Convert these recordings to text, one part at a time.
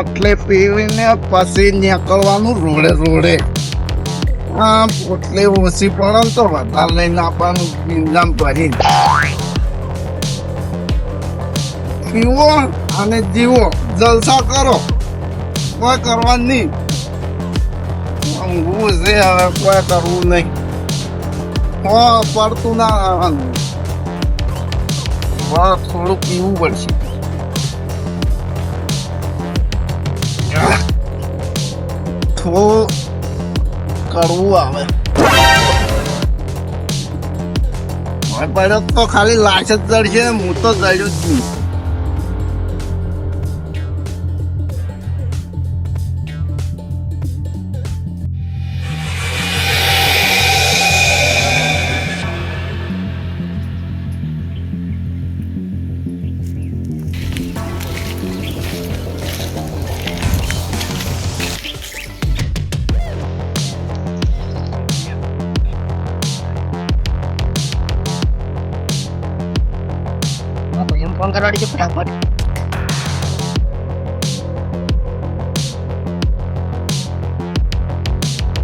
આ પીવીને પછી નીકળવાનું રોડે રોડે. આ પોટલી ઓછી પડે તો વધારે લઈને આપવાનું બિંદામ ભરી પીવો અને જીવો, જલસા કરો. કોઈ કરવાનું નહીં. ઊંઘવું છે હવે, કોઈ કરવું નહીં. પડતું ના આવવાનું થોડું પીવું પડશે. થોડું કડવું આવે. પડ્યો તો ખાલી લાશ જ ચડશે હું તો જડ્યું જ નહીં ફોન કરવા દેજો ફટાફટ.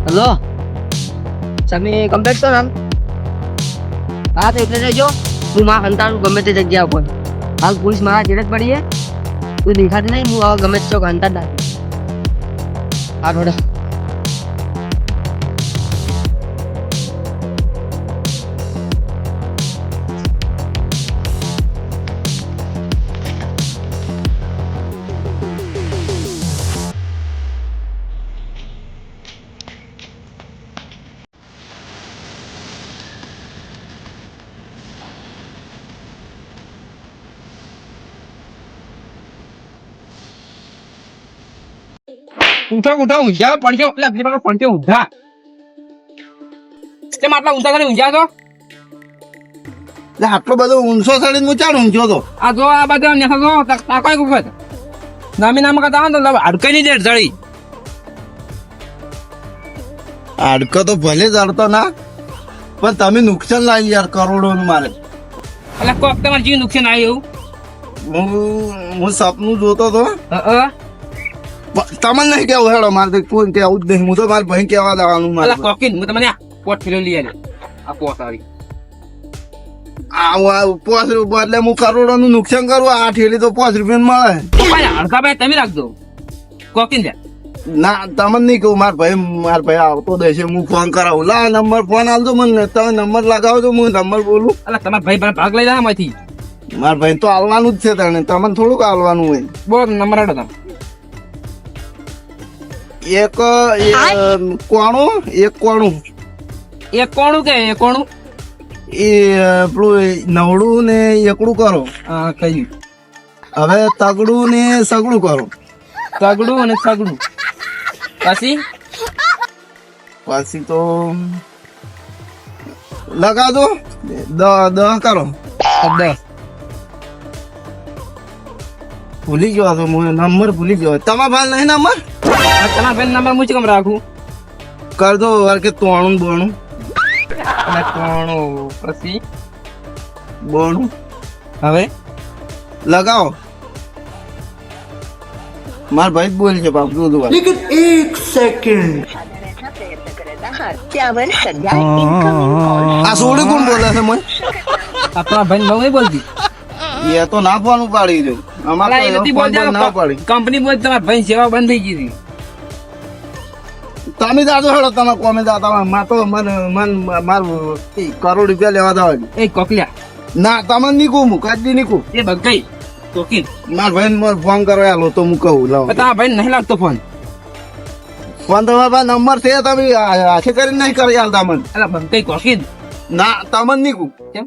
હેલો? તમે કમ્પ્લેટ છો ને હા તો એટલે રહેજો. હું માં હંતાડું ગમે તે જગ્યા ઉપર. હાલ પોલીસ મારા જેડે જ પડી છે. તું દેખાતી નહીં હું ગમે તે ચોક હંતાડ નાખીશ હા થોડા ઉઠો ઉઠો ઊંઝા પડશે એટલે આપણી પાસે પડશે ઊંઝા તેમ આટલા ઊંઝા કરીને ઊંઝા છો? એટલે આટલો બધો ઊંચો ચડીને હું ચાલ ઊંચો તો? આ જો આ બધા નેસા જો તાકો એક વખત નામી નામ કરતા આવે ને તો હડકઈ નહીં દેડ ચડી. હાડકો તો ભલે ચડતો ના પણ તમે નુકસાન લાવી યાર કરોડો નું મારે. એટલે કોક તમારે જીવ નુકસાન આવ્યું હું હું સપનું જોતો તો. પ- તમને નહીં કેવું હેડો મારે તો કોઈ કેવું જ નહીં. હું તો મારા ભાઈ કેવા દેવાનું મારે. કોકીન હું તમને આ પોટ ફેરો લઈ આવ્યો આ પોટ આવી. પાંચ રૂપિયા એટલે હું કરોડો નું નુકસાન કરું આ ઠેલી તો પાંચ રૂપિયા મળે. તો ભાઈ ભાઈ તમે રાખજો. કોકીન ના તમને નહીં કહું મારા ભાઈ મારા ભાઈ આવતો દેશે હું ફોન કરાવું. લા નંબર ફોન આવજો મને તમે નંબર લગાવજો હું નંબર બોલું. એટલે તમારા ભાઈ ભાઈ ભાગ લઈ જાય એમાંથી મારા ભાઈ તો આલવાનું જ છે તને તમને થોડુંક આલવાનું હોય. બોલો નંબર આડો તમે. એક કોણું એક કોણું. એક કોણું કે એક કોણું? એ પેલું નવડું ને એકડું કરો. હા કહ્યું હવે તગડું ને સગડું કરો. તગડું અને સગડું. પછી? પછી તો લગાવજો દ દહ કરો. દસ ભૂલી ગયો તો નંબર ભૂલી ગયો. તમારા ભાઈ નહીં નંબર? તના બેન નંબર હું કેમ રાખું? કર દો વાર કે તોણું બોણું. અને તોણું પછી બોણું. હવે? લગાવો. માર ભાઈ બોલ છે બાપ દૂધ વાળો. લેકિન 1 સેકન્ડ. આ સોડે કોણ બોલે છે આપણા ભાઈ નહીં બોલતી. એ તો નાખવાનું પાડી દઉં અમારે કંપની બોલ તમારા ભાઈ સેવા બંધ થઈ ગઈ હતી. તમે જાજો હેડો તમે કોમે જાતા માં તો મન મન માર કરોડ રૂપિયા લેવા દાવ એ કોકલ્યા. ના તમે નહીં કહું હું કાજી નહીં કહું. એ બગઈ. કોકીન માર ભાઈ ને ફોન કરો આલો તો હું કહું લાવ. તા ભાઈ નહીં લાગતો ફોન ફોન તો મારા નંબર છે તમે આખે કરીને નહીં કરી આલતા તમને. અલા બગઈ કોકીન ના તમને નહીં કહું. કેમ?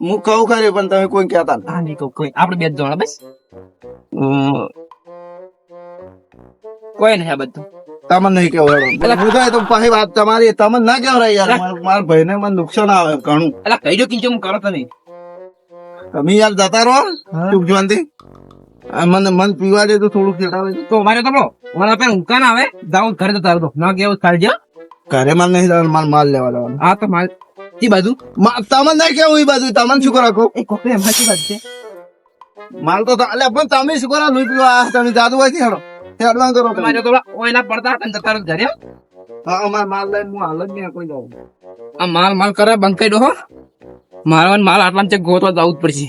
હું કહું ખરી પણ તમે કોઈ કહેતા ના. નહીં કહું કોઈ. આપણે બે જ જણા બસ. કોઈ નહીં આ બધું. તમને નહીં કેવું. હું તો પાછી વાત તમારી તમને ના કહેવાય યાર. માર- ભાઈને મને નુકસાન આવે ઘણું. એટલે કહી દો કિંચો હું કરો તો નહીં. તમે યાર જતા રહો ચૂક જોવાનથી. આ મને મન પીવા દે તો થોડુંક ચડાવે તો મારે તો મારા ઊંઘા ના આવે જાઉં ઘરે જતા રહો. ના કેવું કાઢજો ઘરે માલ નહીં જવાનું માલ માલ લેવા જવાનું. હા તો માલ ઈ બાજુ. તમને નહીં કેવું એ બાજુ તમને શું કરો કહો એ કોકરી અમારી બાજુ છે. માલ તો એટલે અલ્યા પણ તમે શું કરો? લઈ પીવા? તમે જાદુ હોય હેડો. હેડવાન કરો. તમારે તો ઓયલા પડતા હતા જતા રહો ઘરે. હા અમાર માલ લઈને હું હાલ જ નહીં કોઈ જાઉં. આ માલ માલ કરે બંધ કરી દો હો. મારવા માલ આટલા ચેક ગોતવા જવું જ પડશે.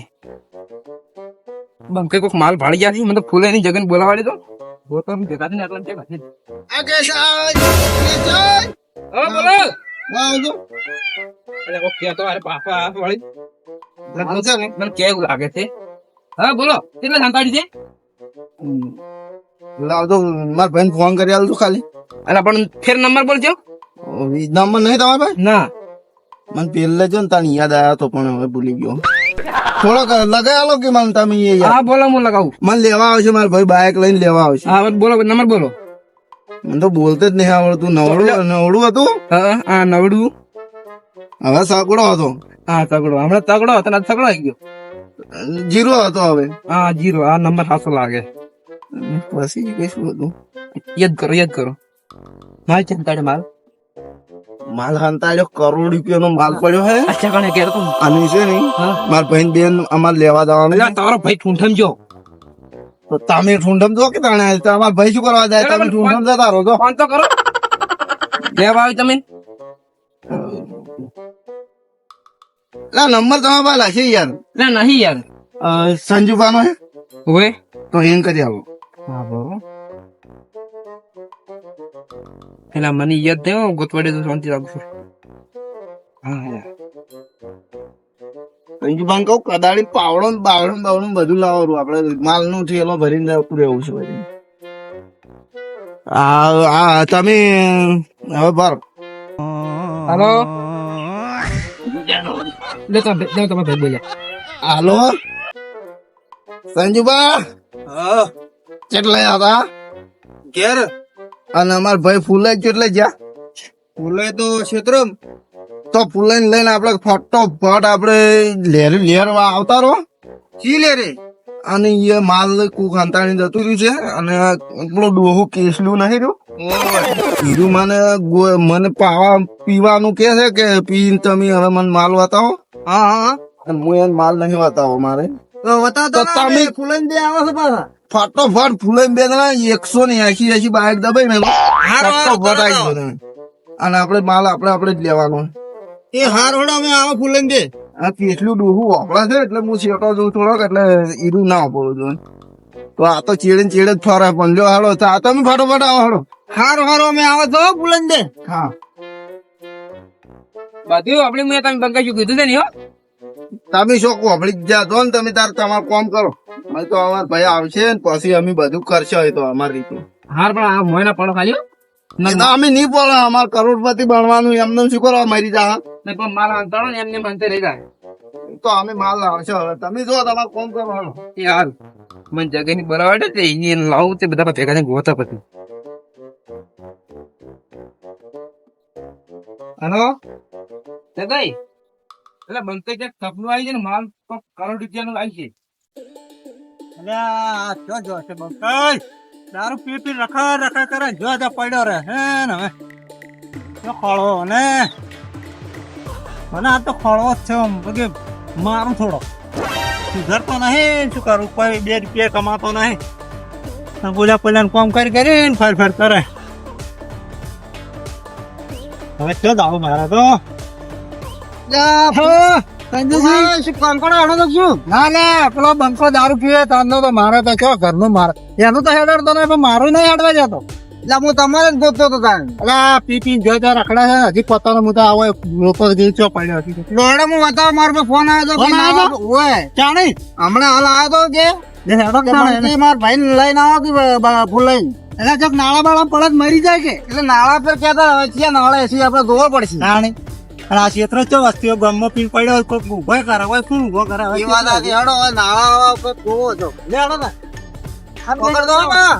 બંકે કોઈક માલ ભાડી ગયા છે મને તો ફૂલે ની જગન બોલાવાડી દો ગોતવા ભેગા થઈને આટલા ચેક હશે આગે. બોલો. તો અરે પાપા વાળી? મને કેવું લાગે છે? હા બોલો. કેટલા સંતાડી છે. લાવજો મારા ભાઈને ફોન કરી આલજો ખાલી. અરે પણ ફેર નંબર બોલજો. નંબર નહીં તમારા ભાઈ? ના. મને પેલે જો ને તાને યાદ આવ્યો તો પણ હવે ભૂલી ગયો. થોડોક લગાવેલો કે મને તમે એ હા બોલો હું લગાવું. મને લેવા આવશે મારા ભાઈ બાઇક લઈને લેવા આવશે. હા બોલો નંબર બોલો. મને તો બોલતે જ નહીં આવડતું નવડું નવડું હતું? હા આ નવડું. હવે સગડો હતો. હા સગડો. હમણાં તગડો હતો ને સગડો આવી ગયો. જીરો હતો હવે. હા જીરો. આ નંબર સાસો લાગે. પછી કઈ શું હતું યાદ કરો યાદ કરો માલ ચંતાડે માલ માલ ખાંતાડ્યો કરોડ રૂપિયાનો માલ પડ્યો હે અચ્છા કણે કે અને છે નહીં મારા ભાઈ બેન અમારે લેવા જવાનું એટલે તારો ભાઈ ઠૂંઠમ જો તો તમે ઠૂંઠમ જો કે તાણે તમારા ભાઈ શું કરવા જાય તમે ઠુંડમ જતા રહો તો ફોન તો કરો લેવા આવી તમે ના નંબર તમારા પાસે હશે યાર ના નહીં યાર સંજુભાનો હે હોય તો એમ કરી આવો હા બરો પેલા મને યાદ થયો ગોતવાડે તો શાંતિ રાખશું હા યાર સંજુભાન કહું કદાળી પાવડો ને બાવડો ને બાવડો બધું લાવવાનું. આપણે માલનું થેલો ભરીને જતું રહેવું છે બધું. આ આ તમે હવે બાર હાલો લે તો લે ભાઈ બોલ્યા હાલો સંજુબા કેટલા હતા ઘેર? અને અમાર ભાઈ ફૂલે કેટલે જ્યાં ફૂલે તો ક્ષેત્રમ. તો ફૂલે લઈને આપડે ફટોફટ આપણે લેર લેર આવતા રહો. ચી લેરે? અને એ માલ કુક અંતાણી જતું રહ્યું છે અને પેલો ડોહું કેસલું નહીં રહ્યું. બીજું મને મને પાવા પીવાનું કે છે કે પીને તમે હવે મને માલ બતાવો હા હા અને હું એને માલ નહીં બતાવો મારે. તો તમે ફૂલન દે આવો છો પાછા. ફટોફટ ફૂલાઈને બે જણા એકસો ને એસી એસી બાઇક દબાઈ ને ફટોફટ આવી ગયો તમે. અને આપણે માલ આપણે આપણે જ લેવાનો. એ હાર હોડા અમે આવો ફૂલાઈને દે આ કેટલું ડોહું વાપરા છે એટલે હું શેટો જોઉં થોડોક એટલે ઈરું ના પડું જોઈએ તો આ તો ચેડે ચેડે જ ફરે પણ જો હાલો તો આ તમે ફટોફટ આવો હાલો હારો હારો અમે આવો તો ફૂલન દે હા. બધું આપણે મેં તમે બંગાઈ કીધું છે ને હો. તમે શું કોપડી જા દો ને તમે તાર તમારું કામ કરો. અમે તો અમાર ભાઈ આવશે ને પછી અમે બધું કરશે હોય તો અમારી રીતે. હાર પણ આ મોયના પડો ખાલી. અમે નહીં પડે અમાર કરોડપતિ બનવાનું એમને શું કરો મરી જા? નહીં પણ માલ અંતરો ને એમને મનતે રહી જાય. તો અમે માલ લાવશે હવે. તમે જો તમારું કોમ કરો હાલો. યાર મને જગ્યાની બરાબર તે એને લાવું તે બધા ભેગા થઈને ગોતા પછી. હલો? જગાઈ? એટલે બનતે ક્યાંક સપનું આવી છે ને, માલ તો કરોડ રૂપિયાનું આવી છે દારૂ પી પી રખા રખા કરે જો જો પડ્યો રે. હે ને હવે? જો ખોળો ને? મને આ તો ખોળો જ છે આમ કે મારું થોડો. સુધરતો નહીં, શું કરું? કોઈ બે રૂપિયા કમાતો નહીં. બોલ્યા પેલા કામ કરી કરીને ફેર ફેર કરે. હવે ચો જાવ મારા તો? ના ના પેલો બંકો દારૂ પીવે તારનો તો મારે તો કયો ઘરનું મારે. એનું તો હેડર નહીં પણ મારું નહીં હેડવા જતો. એટલે હું તમારે જ ગોતતો હતો તારે એટલે પી પી જોઈ તો રખડા છે હજી પોતાનો મુદ્દો આવો લોકો ગીચો પડ્યો છે હું બતાવો મારો પર ફોન આવ્યો ફોન આવ્યો તો? ઓય ચાણી હમણાં હાલ આવ્યો તો કે મારા ભાઈ લઈને આવો કે ફૂલ લઈને. એટલે જો નાળા બાળા પડત મરી જાય કે? એટલે નાળા પર કેતા હવે નાળા એસી આપણે જોવો પડશે. ચાણી અને આ ક્ષેત્ર ચો વસ્તીઓ ગામમાં પીન પડ્યો કોઈ ઊભો કરે હોય શું ઊભો કરે એ વાત આથી હેડો નાળા પર જોવો છો. લે હેડો ને. પકડ દો બા.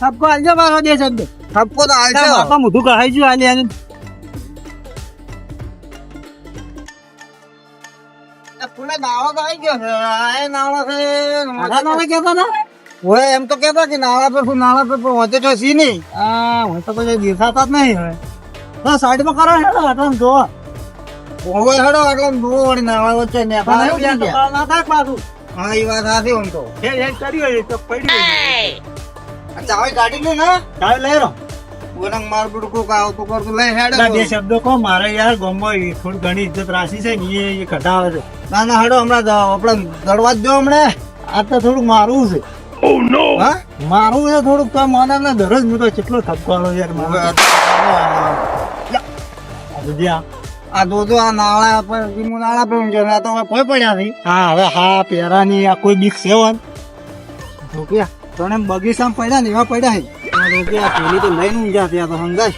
સબકો આલજો મારો દે શબ્દ. ઠપકો તો હાલશે બાપા મોઢું કહાઈ ગયું આલી આલી ફૂલે નાળો તો આવી ગયો છે. આ નાળો છે. આખા નાળા કહેતા ના ઓય એમ તો કેતા કે નાળા પર નાળા પર પહોંચે તો સી નહીં? આ હું તો કોઈ દેખાતા જ નહીં હવે. તો સાઈડમાં કરો હેડો જો ઓય હેડો વળી નાળા વચ્ચે ને. ના પાછું. હા એ વાત સાચી આમ તો. હે હે કર્યું હોય તો પડ્યું હોય. આ ચાવી લે ને. લઈ રો. માર બુડકું કરતું. લઈ હેડે બે શબ્દો કહો મારે યાર ગામમાં થોડી ઘણી ઇજ્જત રાશી છે ને એ એ છે. ના ના હેડો હમણાં આપણે દડવા જ દો હમણે. આ તો થોડુંક મારું છે. હા? મારું છે થોડુંક તો મને ને દરરોજ હું કેટલો ઠપકારો યાર મારે. આ આ દોધો આ નાળા પર ધીમું નાળા પર ઊંઘે તો હવે કોઈ પડ્યા નહીં હા હવે હા પેરાની આ કોઈ બીક સેવન રૂપિયા તને બગીચામાં પડ્યા ને એવા પડ્યા છે. આ રૂપિયા પેલી તો લઈને ઊંઘ્યા ત્યાં તો સમજાય.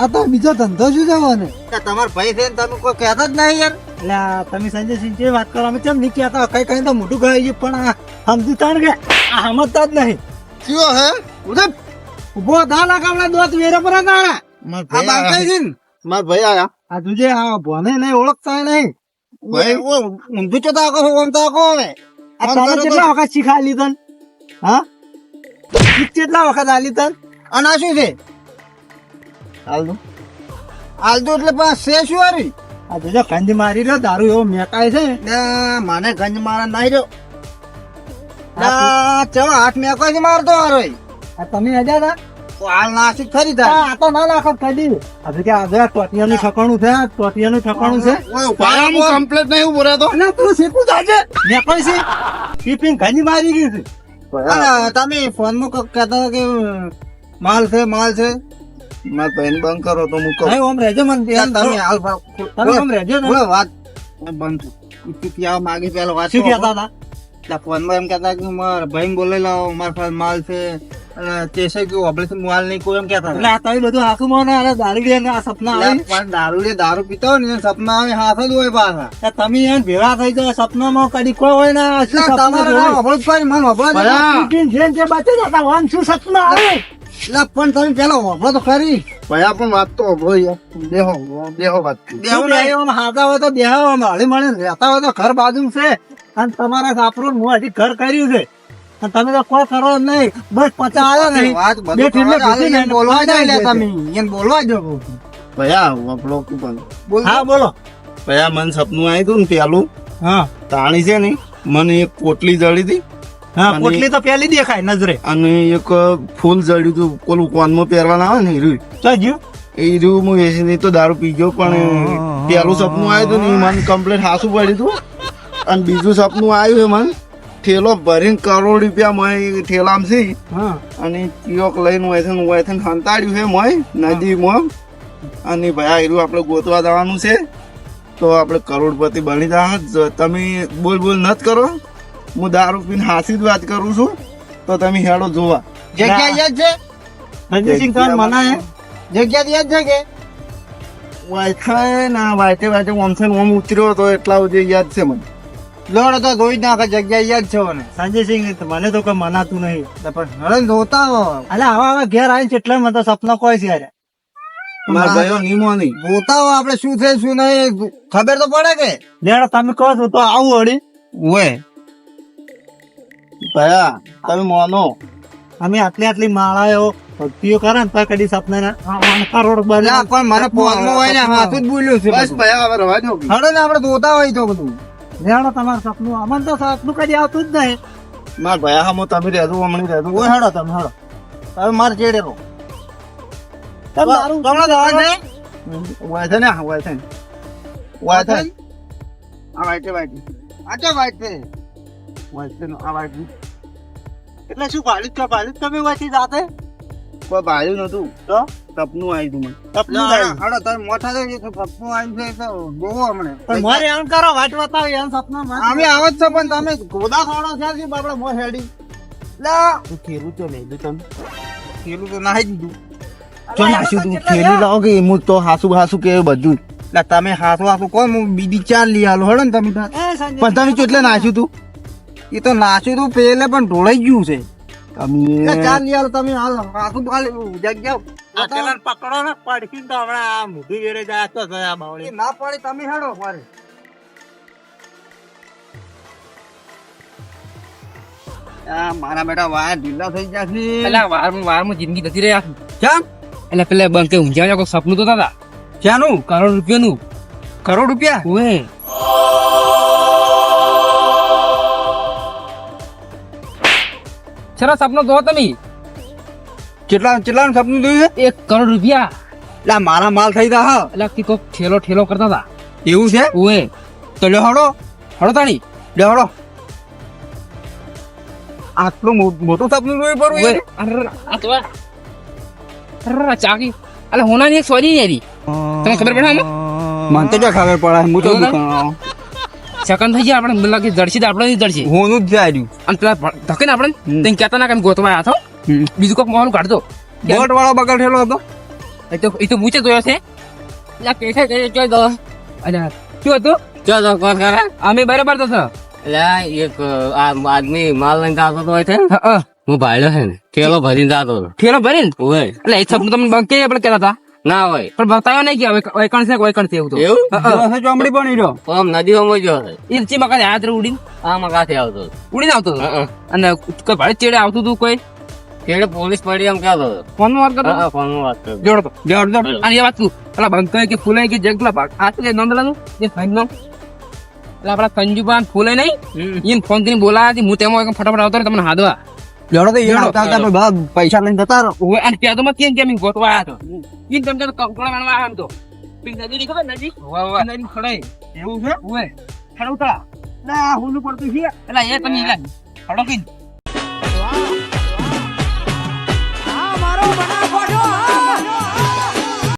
આ તો બીજો ધંધો શું જવો કે તમાર ભાઈ છે ને તમે કોઈ કહેતા જ નહીં યાર. એટલે તમે સંજય સિંહ જે વાત કરો અમે કેમ નહીં કહેતા? કઈ કઈ તો મોટું કહે છે પણ આ સમજી તાણ કે આ સમજતા જ નહીં. કયો હે? ઉધર ઊભો થા ના કામના દોત વેરે પર ને. માર ભાઈ આયા. આ તુજે આ ભોને નહીં ઓળખતા નહીં. ભાઈ ઓ ઊંધું ચો તાકો છો ઓમ તાકો હવે. આ તમે કેટલા વખત શીખા લીધન? હા? કેટલા વખત આ લીધન? અને આ શું છે? એટલે પણ શું આ મારી રહ્યો દારૂ એવો મેકાય છે. ના, મને ગંજ મારા નાઈ રહ્યો. ના ચલો હાથ મેકો છે મારતો હારો આ તમે હજા હતા? હાલ નાસી ખરી થાય આ તો ના નાખો કદી. હવે કે આજે ટોટિયાનું ઠકાણું છે ટોટિયાનું ઠકાણું છે. કમ્પ્લીટ નહીં ઊભો રહેતો. અને તું શીખું જાજે મેકાય છે. ટિફિન કંજ મારી છે. તમે ફોનમાં કહેતા હતા કે માલ છે માલ છે. મારા ભાઈને બંધ કરો તો નહીં ઓમ રહેજો મને તમે હાલ તમે ઓમ રહેજો ને. બોલો વાત. બંધ ત્યાં માગી પેલો વાત શું કહેતા હતા? એટલે ફોનમાં એમ કહેતા કે મારા ભાઈ બોલે લાવો મારા પાસે માલ છે. અને તે છે કે ઓપરેશન માલ નહીં કોઈ એમ કહેતા. એટલે આ તમે બધું આખું મને અરે દારૂ ને આ સપના આવે પણ દારૂ લે દારૂ પીતો હોય ને સપના આવે હાથ જ હોય પાછા. તમે એમ ભેગા થઈ જાઓ સપનામાં કદી કોઈ હોય ના શું સપના જોયું? અભળ જ પાડી, મને અભળ જ તે બચે જતા હોય શું સપના આવે? એટલે પણ તમે પેલા અભળ તો ખરી. ભાઈ પણ વાત તો અભળ યાર દેહો દેહો વાત. દેહો નહીં હાથા હોય તો દેહો હળી મળીને રહેતા હોય તો ઘર બાજુ છે. અને તમારા કાપરું હું હજી ઘર કર્યું છે. અને તમે તો કોઈ કરો નહીં. બસ પચા આવ્યા નહીં. વાત બધું બોલવા જાય લે તમે. એને બોલવા જો ભયા આપણો બોલ હા બોલો. ભયા મન સપનું આવ્યું હતું ને પેલું. હા. તાણી છે ને મને એક પોટલી જડી હતી હા પોટલી તો પેલી દેખાય નજરે. અને એક ફૂલ જડ્યું હતું કોલું કોનમાં પહેરવાના આવે ને હીરું તો એ રહ્યું હું નહીં તો દારૂ પી ગયો પણ પેલું સપનું આવ્યું હતું ને મન મને કમ્પ્લીટ હાસું પડ્યું હતું અને બીજું સપનું આવ્યું છે મને. ઠેલો ભરીને કરોડ રૂપિયા મય ઠેલામાં છે હા. અને ચિયોક લઈને હોય છે ને હોય છે ને છે મોય નદીમાં. અને ભાઈ આ હીરું આપણે ગોતવા જવાનું છે. તો આપણે કરોડપતિ બની જા તમે બોલ બોલ નત કરો. હું દારૂ પીને હાસી જ વાત કરું છું. તો તમે હેડો જોવા. જગ્યા યાદ છે? સંજયસિંહ ખાન મનાય? જગ્યા યાદ છે કે? વાયથાય ના વાયતે વાયતે ઓમ છે ઓમ ઉતર્યો તો એટલા સુધી યાદ છે મને. લોડ તો ધોઈ નાખે જગ્યા યાદ છે મને. સંજયસિંહ મને તો કોઈ મનાતું નહીં. પણ હવે ધોતા હો. અલે આવા આવા ઘેર આવીને કેટલા મને તો સપના કોઈ છે યાર? મારા ભાઈઓ નીમો નહીં. હો આપણે શું છે શું નહીં? ખબર તો પડે કે? લેડો તમે કહો છો તો આવું વળી. ઓય. ભયા તમે મોનો. અમે આટલી આટલી માળાઓ ભક્તિઓ કરે ને ત્યાં કદી સપના કરોડ બને પણ મને ફોનમાં હોય ને હાથું જ બોલ્યું છે બસ ભયા હવે રવા દો હડો ને આપણે ધોતા હોય તો બધું. લેડો તમારું સપનું. અમને તો સપનું કદી આવતું જ નહીં. મારા ભયા હું તમે રહેતું હમણાં રહેતું ઓય હેડો તમે હેડો. હવે માર ચેડે રહો. તમે દારૂ તમને દવા છે વાય છે ને હા, વાય છે ને. વાય છે આ વાઈટે વાઈટે. આ તો વાઈટ છે છે આ વાય એટલે શું ભાડું કે ભાડું તમે વાંચી જાતે? કોઈ ભાડ્યું નતું તો? સપનું આવ્યું મને. સપનું આવ્યું. હડો તમે મોટા થઈ ગયું સપનું આવ્યું છે તો બહુ હમણે. પણ મારે એમ કરો વાટ બતાવો એમ સપના અમે આવો જ છો પણ તમે ગોદા ખાડો છે કે આપણે મો હેડી. લા. તું ખેલું તો લઈ લે તમે ખેલું તો નાહી દીધું. ચો નાખ્યું તું ખેલું લાવો કે હું જ તો હાસુ હાસુ કે બધું. લા તમે હાથો હાથો કોઈ હું બીજી ચાર લઈ આલો હડો ને તમે. પણ તમે કેટલે નાખ્યું તું? એ તો નાચ્યું તું પેલે પણ ઢોળાઈ ગયું છે. તમે લા, ચાર લઈ આલો તમે હાલ હાથું હાલ જગ્યા આ પેલા પકડો ને પડકી તો હમણાં આ મોઢું વેરે જાય તો આ બાવળી. ના પડે તમે હેડો આ મારા બેટા વાર ઢીલા થઈ ગયા છે. એટલે વારમાં વારમાં જિંદગી નથી રહ્યા કેમ? એટલે પેલા બંકે ઊંઝા કોઈ સપનું તો હતા ક્યાંનું કરોડ રૂપિયાનું. કરોડ રૂપિયા? ઓએ સરસ સપનો જો તમે. કેટલા કેટલા સપનું જોયું છે? એક કરોડ રૂપિયા. એટલે મારા માલ થઈ તા હા. એટલે કી કોક ઠેલો ઠેલો કરતા હતા એવું છે? ઓએ. તો લ્યો હડો. હળો તાણી. લ્યો હડો. આટલું મોટું સપનું જોયું પર ઓએ અરે આ તો. ચાકી. અલે હોનાની એક સોરી નહીં તમને ખબર પડે મને તો ક્યાં ખબર પડે. હું તો દુકાન થઈ ગયા આપણે લાગે જડસી આપણે જડસી હોનું જ જાય રહ્યું. અને પેલા ધકે ને આપણે. તેને કહેતા ના કેમ ગોતવા આવ્યા બીજું કોક મોહન કાઢતો બોટ વાળો બગડ થયેલો હતો? એ તો એ તો મૂચે જોયો છે. એટલે કેસે કેસે જોઈ દો. અને શું હતું? જો તો કોણ કરે? અમે બરાબર તો એટલે એક આ આદમી માલ લઈને જતો હતો હોય છે હા, ભાડ્યો છે ને. ઠેલો ભરીને જતો હતો. ઠેલો ભરીને? હોય. એટલે એ સપનું તમને બંકે આપણે કહેતા હતા? ના હોય. પણ બતાવ્યો નહીં કે હવે વૈકણ છે કે વૈકણ છે એવું તો. એવું? ચોમડી પણ રહ્યો આમ નદીમાં ગયો છે એ ચી મકાન હાથ ઉડીને? આમાં કાથી આવતો ઉડીને આવતો. અને કોઈ ભાડે ચેડે આવતું હતું કોઈ? ત્યારે પોલીસ પડી એમ કહેતો હતો. ફોનમાં વાત કરતો હા, ફોન વાત કરતો. જોડો તો જોડ જોડ. અને એ વાત તું પેલા બંકાય કે ફૂલાય કે જગલા ભાગ? આ તો છે નોંધલાનું જે ફાઈન નો. એટલે આપડા સંજુભાન ફૂલે નહીં? એને ફોન કરીને બોલાયા હતી હું તેમાં એક ફટાફટ આવતો ને તમને હાદવા. જોડો તો જોડો. આવતા હતા પૈસા લઈને જતા રહો. ઓવે અને ત્યાં તો મત કેમ કેમ ગોતવા આવ્યા તો? ઈન તેમ તો કંકોડા વાળવા આવ્યા એમ તો. નદી ખબર નદી? ઓવે ઓવે નદી ખડાઈ. એવું છે? ઓવે ખડો ના હુલું પડતું છે? એટલે એ તમે ખડો કઈ